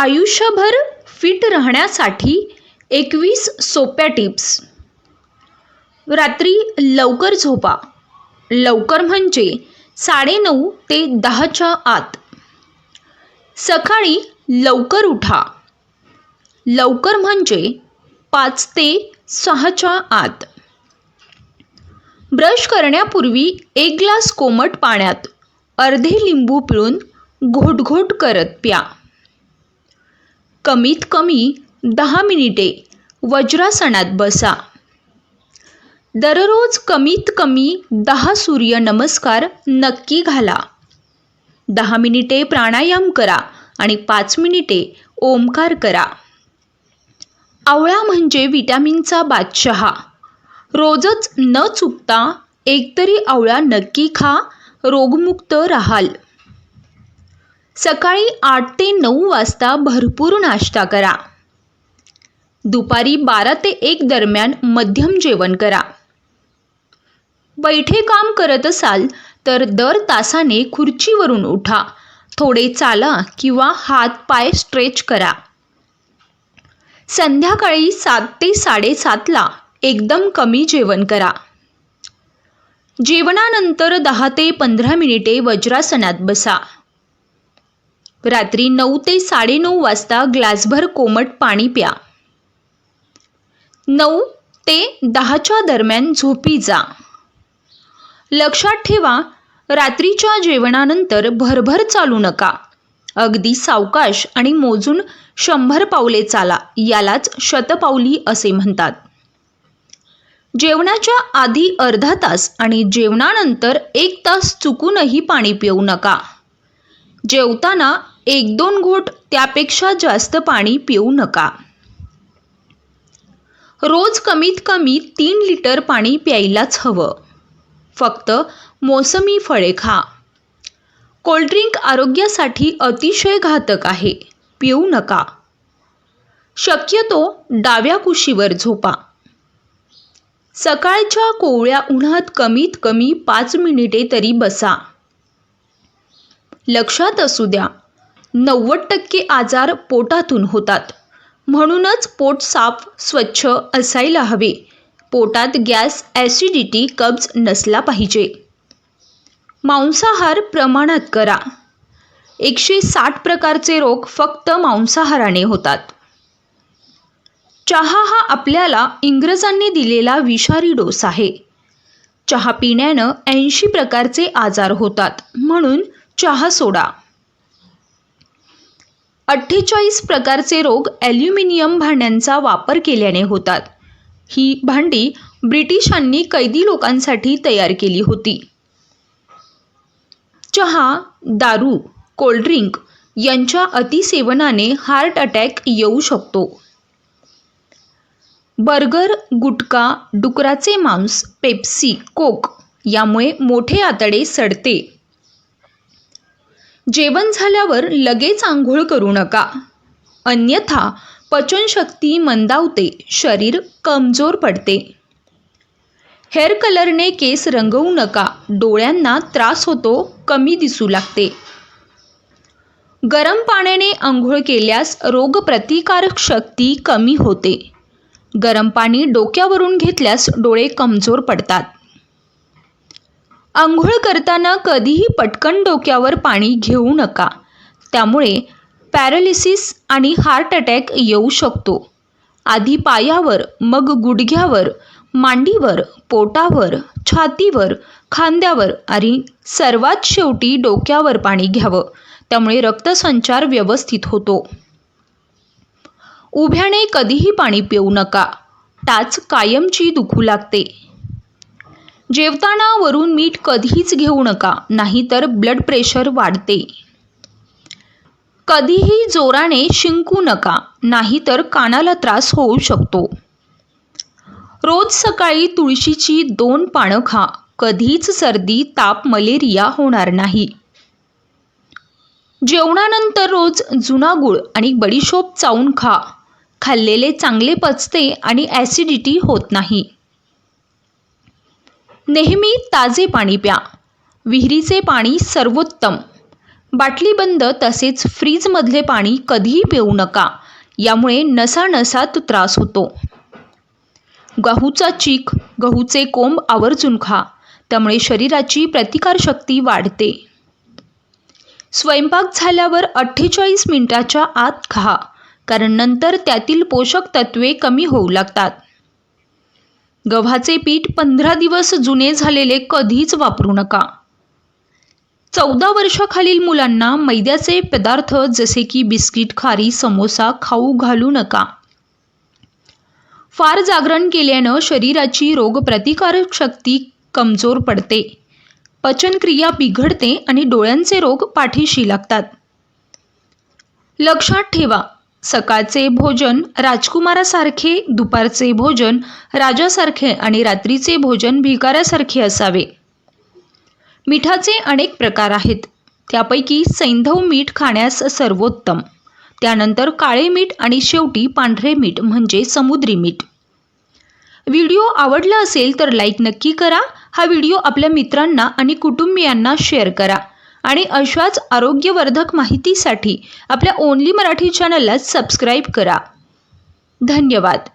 आयुष्यभर फिट राहण्यासाठी एकवीस सोप्या टिप्स. रात्री लवकर झोपा. लवकर म्हणजे साडेनऊ ते दहाच्या आत. सकाळी लवकर उठा. लवकर म्हणजे पाच ते सहाच्या आत. ब्रश करण्यापूर्वी एक ग्लास कोमट पाण्यात अर्धे लिंबू पिळून घोटघोट करत प्या. कमीत कमी दहा मिनिटे वज्रासनात बसा. दररोज कमीत कमी दहा सूर्यनमस्कार नक्की घाला. दहा मिनिटे प्राणायाम करा आणि पाच मिनिटे ओमकार करा. आवळा म्हणजे विटॅमिनचा बादशहा. रोजच न चुकता एकतरी आवळा नक्की खा रोगमुक्त राहाल. सकाळी आठ ते नऊ वाजता भरपूर नाश्ता करा. दुपारी बारा ते एक दरम्यान मध्यम जेवण करा. बैठे काम करत असाल तर दर तासाने खुर्चीवरून उठा. थोडे चाला किंवा हात पाय स्ट्रेच करा. संध्याकाळी सात ते साडेसातला एकदम कमी जेवण करा. जेवणानंतर दहा ते पंधरा मिनिटे वज्रासनात बसा. रात्री नऊ ते साडेनऊ वाजता ग्लासभर कोमट पाणी प्या. नऊ ते दहाच्या दरम्यान झोपी जा. लक्षात ठेवा रात्रीच्या जेवणानंतर भरभर चालू नका. अगदी सावकाश आणि मोजून शंभर पावले चाला यालाच शतपावली असे म्हणतात. जेवणाच्या आधी अर्धा तास आणि जेवणानंतर एक तास चुकूनही पाणी पिऊ नका. जेवताना एक दोन घोट त्यापेक्षा जास्त पाणी पिऊ नका. रोज कमीत कमी तीन लिटर पाणी प्यायलाच हवं. फक्त मोसमी फळे खा. कोल्ड्रिंक आरोग्यासाठी अतिशय घातक आहे. पिऊ नका. शक्यतो डाव्या कुशीवर झोपा. सकाळच्या कोवळ्या उन्हात कमीत कमी पाच मिनिटे तरी बसा. लक्षात असू द्या नव्वद टक्के आजार पोटातून होतात. म्हणूनच पोट साफ स्वच्छ असायला हवे. पोटात गॅस ॲसिडिटी कब्ज नसला पाहिजे. मांसाहार प्रमाणात करा. एकशे साठ प्रकारचे रोग फक्त मांसाहाराने होतात. चहा हा आपल्याला इंग्रजांनी दिलेला विषारी डोस आहे. चहा पिण्यानं ऐंशी प्रकारचे आजार होतात. म्हणून चहा सोडा. अठ्ठेचाळीस प्रकारचे रोग ॲल्युमिनियम भांड्यांचा वापर केल्याने होतात. ही भांडी ब्रिटिशांनी कैदी लोकांसाठी तयार केली होती. चहा दारू कोल्ड्रिंक यांच्या अतिसेवनाने हार्ट अटॅक येऊ शकतो. बर्गर गुटखा डुकराचे मांस पेप्सी कोक यामुळे मोठे आतडे सडते. जेवण झाल्यावर लगेच आंघोळ करू नका. अन्यथा पचनशक्ती मंदावते शरीर कमजोर पडते. हेअर कलरने केस रंगवू नका डोळ्यांना त्रास होतो कमी दिसू लागते. गरम पाण्याने आंघोळ केल्यास रोगप्रतिकारक शक्ती कमी होते. गरम पाणी डोक्यावरून घेतल्यास डोळे कमजोर पडतात. आंघोळ करताना कधीही पटकन डोक्यावर पाणी घेऊ नका. त्यामुळे पॅरालिसिस आणि हार्ट अटॅक येऊ शकतो. आधी पायावर मग गुडघ्यावर मांडीवर पोटावर छातीवर खांद्यावर आणि सर्वात शेवटी डोक्यावर पाणी घ्यावं. त्यामुळे रक्तसंचार व्यवस्थित होतो. उभ्याने कधीही पाणी पिऊ नका. टाच कायमची दुखू लागते. जेवताना वरून मीठ कधीच घेऊ नका नाहीतर ब्लड प्रेशर वाढते. कधीही जोराने शिंकू नका नाहीतर कानाला त्रास होऊ शकतो. रोज सकाळी तुळशीची दोन पानं खा कधीच सर्दी ताप मलेरिया होणार नाही. जेवणानंतर रोज जुना गूळ आणि बडीशोप चावून खा. खाल्लेले चांगले पचते आणि ॲसिडिटी होत नाही. नेहमी ताजे पाणी प्या. विहिरीचे पाणी सर्वोत्तम. बाटलीबंद तसेच फ्रीजमधले पाणी कधीही पिऊ नका यामुळे नसानसात त्रास होतो. गहूचा चीक गहूचे कोंब आवर्जून खा त्यामुळे शरीराची प्रतिकारशक्ती वाढते. स्वयंपाक झाल्यावर अठ्ठेचाळीस मिनिटाच्या आत खा कारण नंतर त्यातील पोषक तत्वे कमी होऊ लागतात. गव्हाचे पीठ पंधरा दिवस जुने झालेले कधीच वापरू नका. चौदा वर्षाखालील मुलांना मैद्याचे पदार्थ जसे की बिस्किट खारी समोसा खाऊ घालू नका. फार जागरण केल्यानं शरीराची रोगप्रतिकारक शक्ती कमजोर पडते. पचनक्रिया बिघडते आणि डोळ्यांचे रोग पाठीशी लागतात. लक्षात ठेवा सकाळचे भोजन राजकुमारासारखे दुपारचे भोजन राजासारखे आणि रात्रीचे भोजन भिकाऱ्यासारखे असावे. मिठाचे अनेक प्रकार आहेत. त्यापैकी सैंधव मीठ खाण्यास सर्वोत्तम. त्यानंतर काळे मीठ आणि शेवटी पांढरे मीठ म्हणजे समुद्री मीठ. व्हिडिओ आवडला असेल तर लाईक नक्की करा. हा व्हिडिओ आपल्या मित्रांना आणि कुटुंबियांना शेअर करा. आणि अशाच आरोग्यवर्धक माहितीसाठी आपल्या ओनली मराठी चॅनलला सबस्क्राईब करा. धन्यवाद.